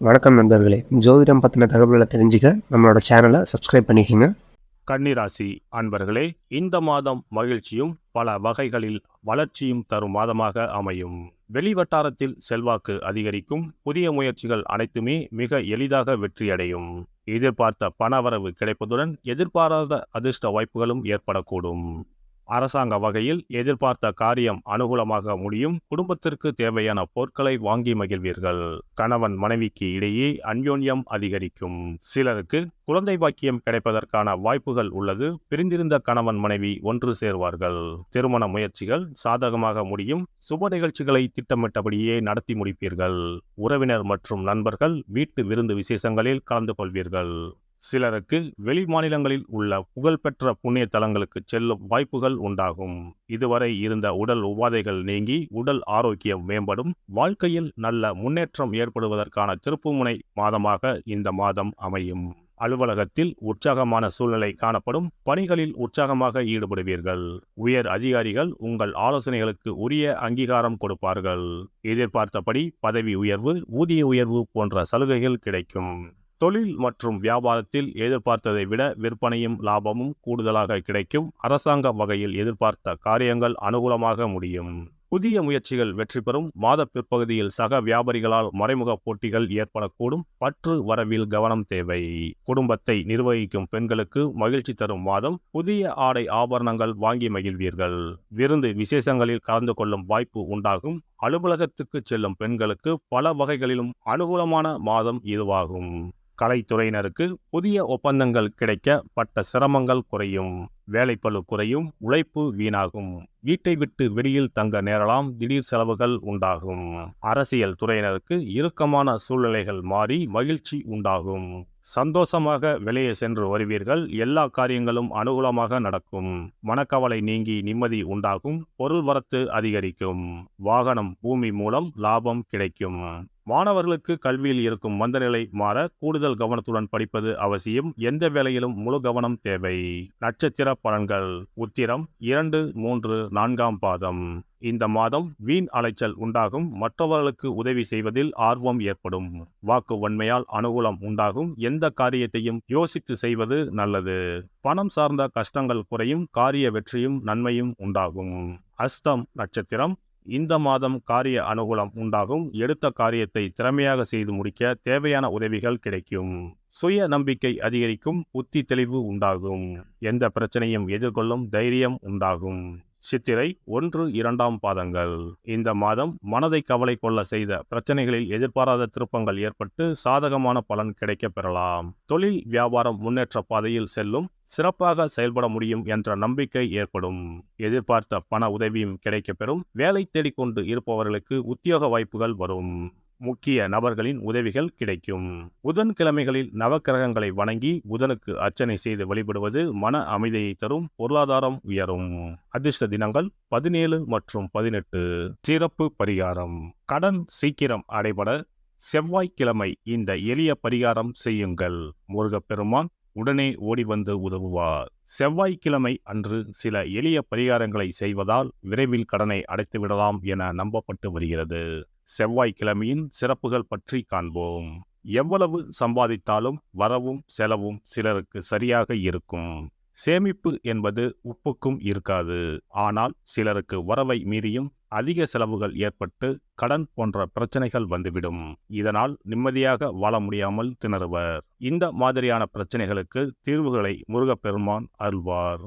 வணக்கம் நண்பர்களே. ஜோதிடம் பற்றின தகவல்களை தெரிஞ்சுக்க நம்மளோட சேனலை சப்ஸ்கிரைப் பண்ணிக்கோங்க. கன்னிராசி அன்பர்களே இந்த மாதம் மகிழ்ச்சியும் பல வகைகளில் வளர்ச்சியும் தரும் மாதமாக அமையும். வெளிவட்டாரத்தில் செல்வாக்கு அதிகரிக்கும். புதிய முயற்சிகள் அனைத்துமே மிக எளிதாக வெற்றியடையும். எதிர்பார்த்த பணவரவு கிடைப்பதுடன் எதிர்பாராத அதிர்ஷ்ட வாய்ப்புகளும் ஏற்படக்கூடும். அரசாங்க வகையில் எதிர்பார்த்த காரியம் அனுகூலமாக முடியும். குடும்பத்திற்கு தேவையான பொருட்களை வாங்கி மகிழ்வீர்கள். கணவன் மனைவிக்கு இடையே அன்யோன்யம் அதிகரிக்கும். சிலருக்கு குழந்தை பாக்கியம் கிடைப்பதற்கான வாய்ப்புகள் உள்ளது. பிரிந்திருந்த கணவன் மனைவி ஒன்று சேர்வார்கள். திருமண முயற்சிகள் சாதகமாக முடியும். சுப நிகழ்ச்சிகளை திட்டமிட்டபடியே நடத்தி முடிப்பீர்கள். உறவினர் மற்றும் நண்பர்கள் வீட்டு விருந்து விசேஷங்களில் கலந்து கொள்வீர்கள். சிலருக்கு வெளி மாநிலங்களில் உள்ள புகழ்பெற்ற புண்ணிய தலங்களுக்கு செல்லும் வாய்ப்புகள் உண்டாகும். இதுவரை இருந்த உடல் உபாதைகள் நீங்கி உடல் ஆரோக்கியம் மேம்படும் வாழ்க்கையில் நல்ல முன்னேற்றம் ஏற்படுவதற்கான திருப்புமுனை மாதமாக இந்த மாதம் அமையும். அலுவலகத்தில் உற்சாகமான சூழ்நிலை காணப்படும் பணிகளில் உற்சாகமாக ஈடுபடுவீர்கள். உயர் அதிகாரிகள் உங்கள் ஆலோசனைகளுக்கு உரிய அங்கீகாரம் கொடுப்பார்கள். எதிர்பார்த்தபடி பதவி உயர்வு ஊதிய உயர்வு போன்ற சலுகைகள் கிடைக்கும். தொழில் மற்றும் வியாபாரத்தில் எதிர்பார்த்ததை விட விற்பனையும் லாபமும் கூடுதலாக கிடைக்கும். அரசாங்க வகையில் எதிர்பார்த்த காரியங்கள் அனுகூலமாக முடியும். புதிய முயற்சிகள் வெற்றி பெறும். மாத பிற்பகுதியில் சக வியாபாரிகளால் மறைமுக போட்டிகள் ஏற்படக்கூடும். பற்று வரவில் கவனம் தேவை. குடும்பத்தை நிர்வகிக்கும் பெண்களுக்கு மகிழ்ச்சி தரும் மாதம். புதிய ஆடை ஆபரணங்கள் வாங்கி மகிழ்வீர்கள். விருந்து விசேஷங்களில் கலந்து கொள்ளும் வாய்ப்பு உண்டாகும். அலுவலகத்துக்கு செல்லும் பெண்களுக்கு பல வகைகளிலும் அனுகூலமான மாதம் இதுவாகும். கலைத்துறையினருக்கு புதிய ஒப்பந்தங்கள் கிடைக்க பட்ட சிரமங்கள் குறையும் வேலைப்பளு குறையும் உழைப்பு வீணாகும். வீட்டை விட்டு வெளியில் தங்க நேரலாம் திடீர் செலவுகள் உண்டாகும். அரசியல் துறையினருக்கு இறுக்கமான சூழ்நிலைகள் மாறி மகிழ்ச்சி உண்டாகும். சந்தோஷமாக வெளியே சென்று வருவீர்கள். எல்லா காரியங்களும் அனுகூலமாக நடக்கும். மனக்கவலை நீங்கி நிம்மதி உண்டாகும். பொருள் வரத்து அதிகரிக்கும். வாகனம் பூமி மூலம் லாபம் கிடைக்கும். மாணவர்களுக்கு கல்வியில் இருக்கும் மந்தநிலை மாற கூடுதல் கவனத்துடன் படிப்பது அவசியம். எந்த வேலையிலும் முழு கவனம் தேவை. நட்சத்திர பலன்கள். உத்திரம் இரண்டு மூன்று நான்காம் பாதம். இந்த மாதம் வீண் அலைச்சல் உண்டாகும். மற்றவர்களுக்கு உதவி செய்வதில் ஆர்வம் ஏற்படும். வாக்கு வன்மையால் அனுகூலம் உண்டாகும். எந்த காரியத்தையும் யோசித்து செய்வது நல்லது. பணம் சார்ந்த கஷ்டங்கள் குறையும். காரிய வெற்றியும் நன்மையும் உண்டாகும். அஸ்தம் நட்சத்திரம் இந்த மாதம் காரிய அனுகூலம் உண்டாகும். எடுத்த காரியத்தை திறமையாக செய்து முடிக்க தேவையான உதவிகள் கிடைக்கும். சுய நம்பிக்கை அதிகரிக்கும் புத்தி தெளிவு உண்டாகும். எந்த பிரச்சனையும் எதிர்கொள்ளும் தைரியம் உண்டாகும். சித்திரை ஒன்று இரண்டாம் பாதங்கள். இந்த மாதம் மனதை கவலை கொள்ள செய்த பிரச்சனைகளில் எதிர்பாராத திருப்பங்கள் ஏற்பட்டு சாதகமான பலன் கிடைக்கப் பெறலாம். தொழில் வியாபாரம் முன்னேற்ற பாதையில் செல்லும் சிறப்பாக செயல்பட முடியும் என்ற நம்பிக்கை ஏற்படும். எதிர்பார்த்த பண உதவியும் கிடைக்கப்பெறும் வேலை தேடிக்கொண்டு இருப்பவர்களுக்கு உத்தியோக வாய்ப்புகள் வரும். முக்கிய நபர்களின் உதவிகள் கிடைக்கும். புதன்கிழமைகளில் நவக்கிரகங்களை வணங்கி புதனுக்கு அர்ச்சனை செய்து வழிபடுவது மன அமைதியை தரும் பொருளாதாரம் உயரும். அதிர்ஷ்ட தினங்கள் பதினேழு மற்றும் பதினெட்டு. சிறப்பு பரிகாரம். கடன் சீக்கிரம் அடைபட செவ்வாய்க்கிழமை இந்த எளிய பரிகாரம் செய்யுங்கள். முருகப்பெருமான் உடனே ஓடி வந்து உதவுவார். செவ்வாய்க்கிழமை அன்று சில எளிய பரிகாரங்களை செய்வதால் விரைவில் கடனை அடைத்துவிடலாம் என நம்பப்பட்டு வருகிறது. செவ்வாய்க்கிழமையின் சிறப்புகள் பற்றி காண்போம். எவ்வளவு சம்பாதித்தாலும் வரவும் செலவும் சிலருக்கு சரியாக இருக்கும். சேமிப்பு என்பது உப்புக்கும் இருக்காது. ஆனால் சிலருக்கு வரவை மீறியும் அதிக செலவுகள் ஏற்பட்டு கடன் போன்ற பிரச்சனைகள் வந்துவிடும். இதனால் நிம்மதியாக வாழ முடியாமல் திணறுவர். இந்த மாதிரியான பிரச்சனைகளுக்கு தீர்வுகளை முருகப்பெருமான் அருள்வார்.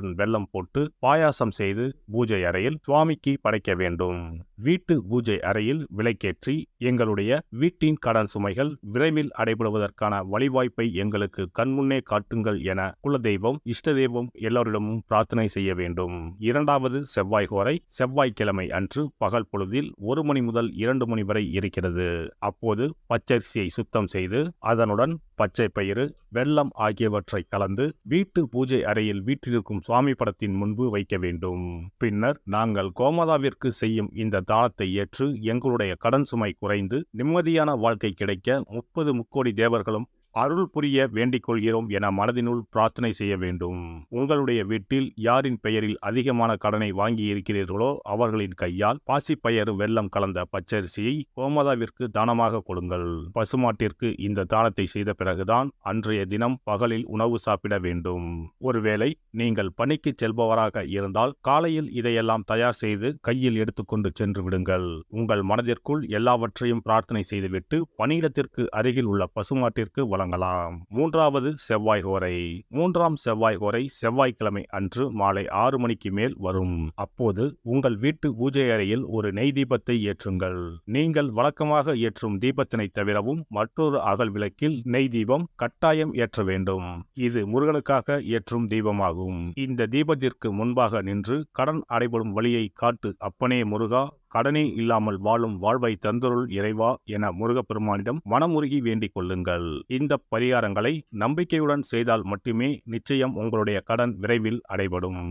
ஒன்றுடன் வெல்லம் போட்டு பாயாசம் செய்து பூஜை அறையில் சுவாமிக்கு படைக்க வேண்டும். வீட்டு பூஜை அறையில் விலைக்கேற்றி எங்களுடைய வீட்டின் கடன் சுமைகள் விரைவில் அடைபடுவதற்கான வழிவாய்ப்பை எங்களுக்கு கண்முன்னே காட்டுங்கள் என குலதெய்வம் இஷ்ட தெய்வம் எல்லோரிடமும் பிரார்த்தனை செய்ய வேண்டும். இரண்டாவது செவ்வாய் கோரை செவ்வாய்க்கிழமை அன்று பகல் பொழுதில் ஒரு மணி முதல் இரண்டு மணி வரை இருக்கிறது. அப்போது பச்சரிசியை சுத்தம் செய்து அதனுடன் பச்சை பயிறு வெள்ளம் ஆகியவற்றை கலந்து வீட்டு பூஜை அறையில் வீட்டிலிருக்கும் சுவாமி படத்தின் முன்பு வைக்க வேண்டும். பின்னர் நாங்கள் கோமாதாவிற்கு செய்யும் இந்த தானத்தை ஏற்று எங்களுடைய கடன் சுமை குறைந்து நிம்மதியான வாழ்க்கை கிடைக்க முப்பது முக்கோடி தேவர்களும் அருள் புரிய வேண்டிக் கொள்கிறோம் என மனதினுள் பிரார்த்தனை செய்ய வேண்டும். உங்களுடைய வீட்டில் யாரின் பெயரில் அதிகமான கடனை வாங்கி இருக்கிறீர்களோ அவர்களின் கையால் பாசிப்பயறு வெள்ளம் கலந்த பச்சரிசியை கோமதாவிற்கு தானமாக கொடுங்கள். பசுமாட்டிற்கு இந்த தானத்தை செய்த பிறகுதான் அன்றைய தினம் பகலில் உணவு சாப்பிட வேண்டும். ஒருவேளை நீங்கள் பணிக்கு செல்பவராக இருந்தால் காலையில் இதையெல்லாம் தயார் செய்து கையில் எடுத்துக்கொண்டு சென்று விடுங்கள். உங்கள் மனதிற்குள் எல்லாவற்றையும் பிரார்த்தனை செய்துவிட்டு பணியிடத்திற்கு அருகில் உள்ள பசுமாட்டிற்கு வள தொடங்கலாம் மூன்றாவது செவ்வாய் கோரை மூன்றாம் செவ்வாய் கோரை செவ்வாய்க்கிழமை அன்று மாலை ஆறு மணிக்கு மேல் வரும். அப்போது உங்கள் வீட்டு பூஜை அறையில் ஒரு நெய் தீபத்தை ஏற்றுங்கள். நீங்கள் வழக்கமாக ஏற்றும் தீபத்தினை தவிரவும் மற்றொரு அகல் விளக்கில் நெய் தீபம் கட்டாயம் ஏற்ற வேண்டும். இது முருகனுக்காக ஏற்றும் தீபமாகும். இந்த தீபத்திற்கு முன்பாக நின்று கடன் அடைபடும் வழியை காட்டு அப்பனே முருகா கடனே இல்லாமல் வாழும் வாழ்வை தந்தருள் இறைவா என முருகப்பெருமானிடம் மனமுருகி வேண்டிக் கொள்ளுங்கள். இந்த பரிகாரங்களை நம்பிக்கையுடன் செய்தால் மட்டுமே நிச்சயம் உங்களுடைய கடன் விரைவில் அடைபடும்.